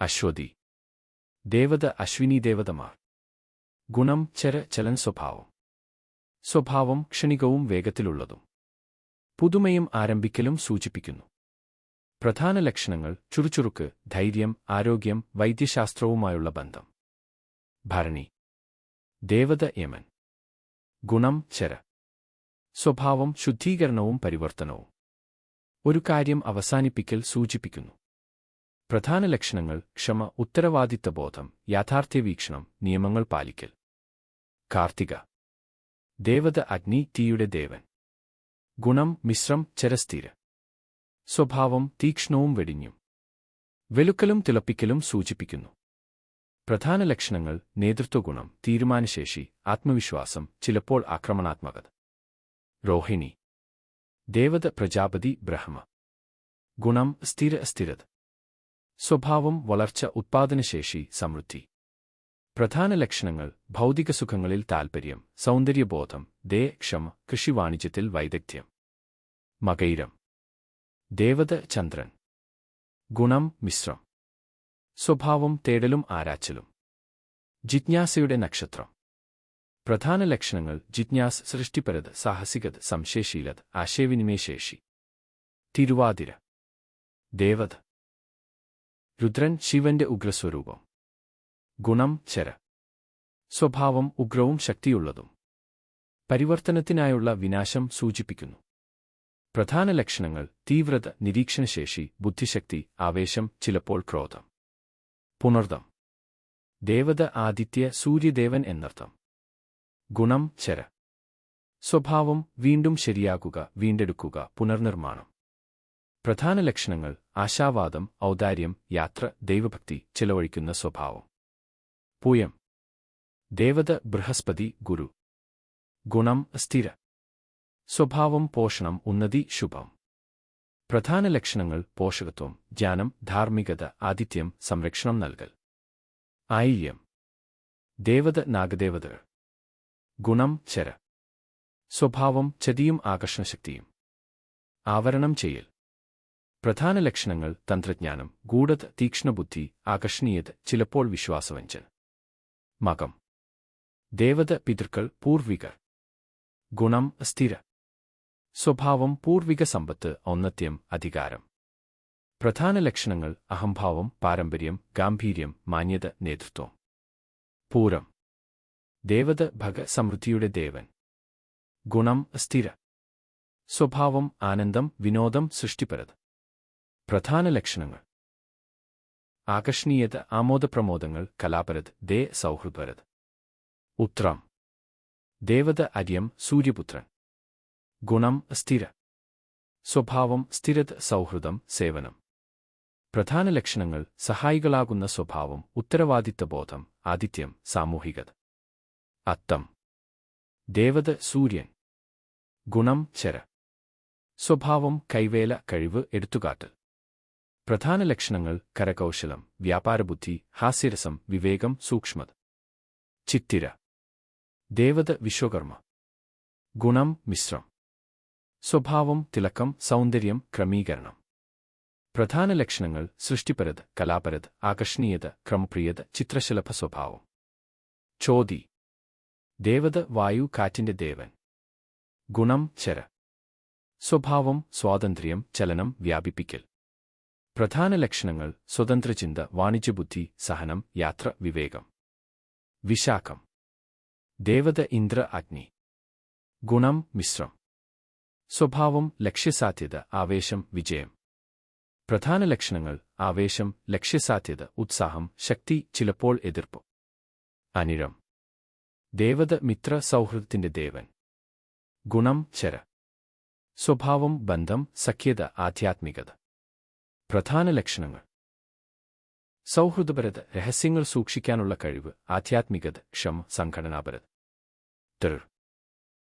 അശ്വതി. ദേവത അശ്വിനി ദേവതമാർ ഗുണം ചര ചലൻ സ്വഭാവം. സ്വഭാവം ക്ഷണികവും വേഗത്തിലുള്ളതും. പുതുമയും ആരംഭിക്കലും സൂചിപ്പിക്കുന്നു. പ്രധാന ലക്ഷണങ്ങൾ ചുറുചുറുക്ക് ധൈര്യം ആരോഗ്യം വൈദ്യശാസ്ത്രവുമായുള്ള ബന്ധം. ഭരണി. ദേവത യമൻ. ഗുണം ചര. സ്വഭാവം ശുദ്ധീകരണവും പരിവർത്തനവും. ഒരു കാര്യം അവസാനിപ്പിക്കൽ സൂചിപ്പിക്കുന്നു. പ്രധാന ലക്ഷണങ്ങൾ ക്ഷമ ഉത്തരവാദിത്തബോധം യാഥാർത്ഥ്യവീക്ഷണം നിയമങ്ങൾ പാലിക്കൽ. കാർത്തിക. ദേവത അഗ്നി തീയുടെ ദേവൻ. ഗുണം മിശ്രം ചരസ്ഥിര. സ്വഭാവം തീക്ഷ്ണവും വെടിഞ്ഞും. വെലുക്കലും തിളപ്പിക്കലും സൂചിപ്പിക്കുന്നു. പ്രധാന ലക്ഷണങ്ങൾ നേതൃത്വഗുണം തീരുമാനശേഷി ആത്മവിശ്വാസം ചിലപ്പോൾ ആക്രമണാത്മകത. രോഹിണി. ദേവത പ്രജാപതി ബ്രഹ്മ. ഗുണം സ്ഥിര സ്ഥിരത സ്വഭാവം വളർച്ച ഉത്പാദനശേഷി സമൃദ്ധി. പ്രധാന ലക്ഷണങ്ങൾ ഭൗതിക സുഖങ്ങളിൽ താൽപ്പര്യം സൗന്ദര്യബോധം ദേ ക്ഷമ വാണിജ്യത്തിൽ വൈദഗ്ധ്യം. മകൈരം. ദേവത ചന്ദ്രൻ. ഗുണം മിശ്രം. സ്വഭാവം തേടലും ആരാച്ചലും. ജിജ്ഞാസയുടെ നക്ഷത്രം. പ്രധാന ലക്ഷണങ്ങൾ ജിജ്ഞാസ് സൃഷ്ടിപരത് സാഹസികത് സംശയശീലത് ആശയവിനിമയശേഷി. തിരുവാതിര. ദേവത. രുദ്രൻ ശിവന്റെ ഉഗ്രസ്വരൂപം. ഗുണം ചെര. സ്വഭാവം ഉഗ്രവും ശക്തിയുള്ളതും. പരിവർത്തനത്തിനായുള്ള വിനാശം സൂചിപ്പിക്കുന്നു. പ്രധാന ലക്ഷണങ്ങൾ തീവ്രത നിരീക്ഷണശേഷി ബുദ്ധിശക്തി ആവേശം ചിലപ്പോൾ ക്രോധം. പുണർദം. ദേവത ആദിത്യ സൂര്യദേവൻ എന്നർത്ഥം. ഗുണം ചെര. സ്വഭാവം വീണ്ടും ശരിയാക്കുക വീണ്ടെടുക്കുക പുനർനിർമ്മാണം. പ്രധാന ലക്ഷണങ്ങൾ ആശാവാദം ഔദാര്യം യാത്ര ദൈവഭക്തി ചിലവഴിക്കുന്ന സ്വഭാവം. പൂയം. ദേവത ബൃഹസ്പതി ഗുരു. ഗുണം സ്ഥിര. സ്വഭാവം പോഷണം ഉന്നതി ശുഭം. പ്രധാന ലക്ഷണങ്ങൾ പോഷകത്വം ജ്ഞാനം ധാർമ്മികത ആതിഥ്യം സംരക്ഷണം നൽകൽ. ആയില്യം. ദേവത നാഗദേവതകൾ. ഗുണം ചര. സ്വഭാവം ചതിയും ആകർഷണശക്തിയും. ആവരണം ചെയ്യൽ. പ്രധാന ലക്ഷണങ്ങൾ തന്ത്രജ്ഞാനം ഗൂഢത് തീക്ഷ്ണബുദ്ധി ആകർഷണീയത ചിലപ്പോൾ വിശ്വാസവഞ്ചൻ. മകം. ദേവത പിതൃക്കൾ പൂർവികർ. ഗുണം സ്ഥിര. സ്വഭാവം പൂർവിക സമ്പത്ത് ഔന്നത്യം അധികാരം. പ്രധാന ലക്ഷണങ്ങൾ അഹംഭാവം പാരമ്പര്യം ഗാംഭീര്യം മാന്യത നേതൃത്വം. പൂരം. ദേവത ഭഗ സമൃദ്ധിയുടെ ദേവൻ. ഗുണം സ്ഥിര. സ്വഭാവം ആനന്ദം വിനോദം സൃഷ്ടിപരത്. പ്രധാന ലക്ഷണങ്ങൾ. ആകർഷണീയത ആമോദപ്രമോദങ്ങൾ കലാപരത് ദേ സൗഹൃദപരത്. ഉത്രം. ദേവത അര്യം സൂര്യപുത്രൻ. ഗുണം സ്ഥിര. സ്വഭാവം സ്ഥിരത് സൗഹൃദം സേവനം. പ്രധാന ലക്ഷണങ്ങൾ സഹായികളാകുന്ന സ്വഭാവം ഉത്തരവാദിത്തബോധം ആദിത്യം സാമൂഹികത. അത്തം. ദേവത സൂര്യൻ. ഗുണം ചര. സ്വഭാവം കൈവേല കഴിവ് എടുത്തുകാട്ടൽ. പ്രധാന ലക്ഷണങ്ങൾ കരകൗശലം വ്യാപാരബുദ്ധി ഹാസ്യരസം വിവേകം സൂക്ഷ്മത. ചിത്തിര. ദേവത വിശ്വകർമ്മ. ഗുണം മിശ്രം. സ്വഭാവം തിളക്കം സൗന്ദര്യം ക്രമീകരണം. പ്രധാന ലക്ഷണങ്ങൾ സൃഷ്ടിപരത് കലാപരത് ആകർഷണീയത ക്രമപ്രിയത ചിത്രശലഭ സ്വഭാവം. ചോതി. ദേവത വായു കാറ്റിന്റെ ദേവൻ. ഗുണം ചര. സ്വഭാവം സ്വാതന്ത്ര്യം ചലനം വ്യാപിപ്പിക്കൽ. പ്രധാന ലക്ഷണങ്ങൾ സ്വതന്ത്രചിന്ത വാണിജ്യബുദ്ധി സഹനം യാത്ര വിവേകം. വിശാഖം. ദേവത ഇന്ദ്ര അഗ്നി. ഗുണം മിശ്രം. സ്വഭാവം ലക്ഷ്യസാധ്യത ആവേശം വിജയം. പ്രധാന ലക്ഷണങ്ങൾ ആവേശം ലക്ഷ്യസാധ്യത ഉത്സാഹം ശക്തി ചിലപ്പോൾ എതിർപ്പ്. അനിഴം. ദേവത മിത്ര സൗഹൃദത്തിന്റെ ദേവൻ. ഗുണം ചര. സ്വഭാവം ബന്ധം സഖ്യത ആധ്യാത്മികത. പ്രധാന ലക്ഷണങ്ങൾ. സൗഹൃദപരത രഹസ്യങ്ങൾ സൂക്ഷിക്കാനുള്ള കഴിവ് ആധ്യാത്മികത ക്ഷമ സംഘടനാപരത. തെർ